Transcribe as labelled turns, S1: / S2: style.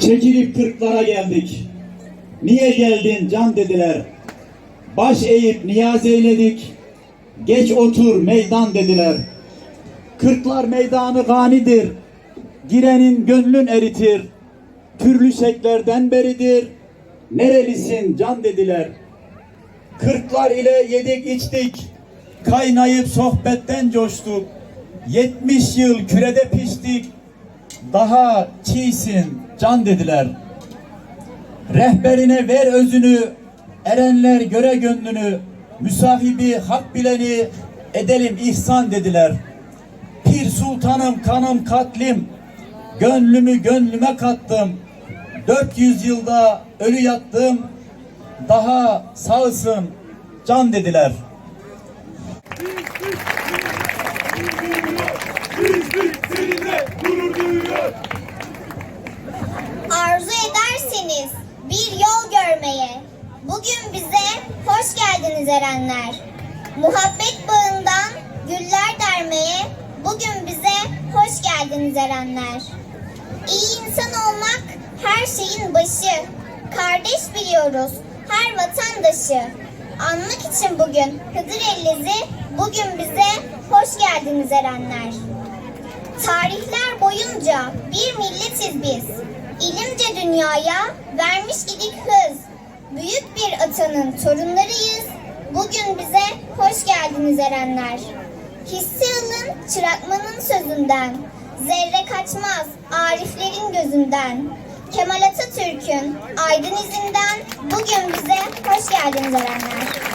S1: Çekilip kırklara geldik. Niye geldin can dediler. Baş eğip niyaz eyledik. Geç otur meydan dediler. Kırklar meydanı ganidir. Girenin gönlün eritir. Türlü şeklerden beridir. Nerelisin can dediler. Kırklar ile yedik içtik. Kaynayıp sohbetten coştuk. Yetmiş yıl kürede piştik. Daha çiğsin can dediler. Rehberine ver özünü, erenler göre gönlünü, müsahibi hak bileni edelim ihsan dediler. Pir sultanım kanım katlim, gönlümü gönlüme kattım. 400 yılda ölü yattım, daha sağsın can dediler.
S2: Bugün bize hoş geldiniz erenler. Muhabbet bağından güller dermeye, bugün bize hoş geldiniz erenler. İyi insan olmak her şeyin başı. Kardeş biliyoruz her vatandaşı. Anmak için bugün Hıdır Ellezi, bugün bize hoş geldiniz erenler. Tarihler boyunca bir milletiz biz. İlimce dünyaya vermiş idik hız. Büyük bir atanın torunlarıyız. Bugün bize hoş geldiniz erenler. Hissi alın çırakmanın sözünden. Zerre kaçmaz ariflerin gözünden. Kemal Atatürk'ün aydın izinden bugün bize hoş geldiniz erenler.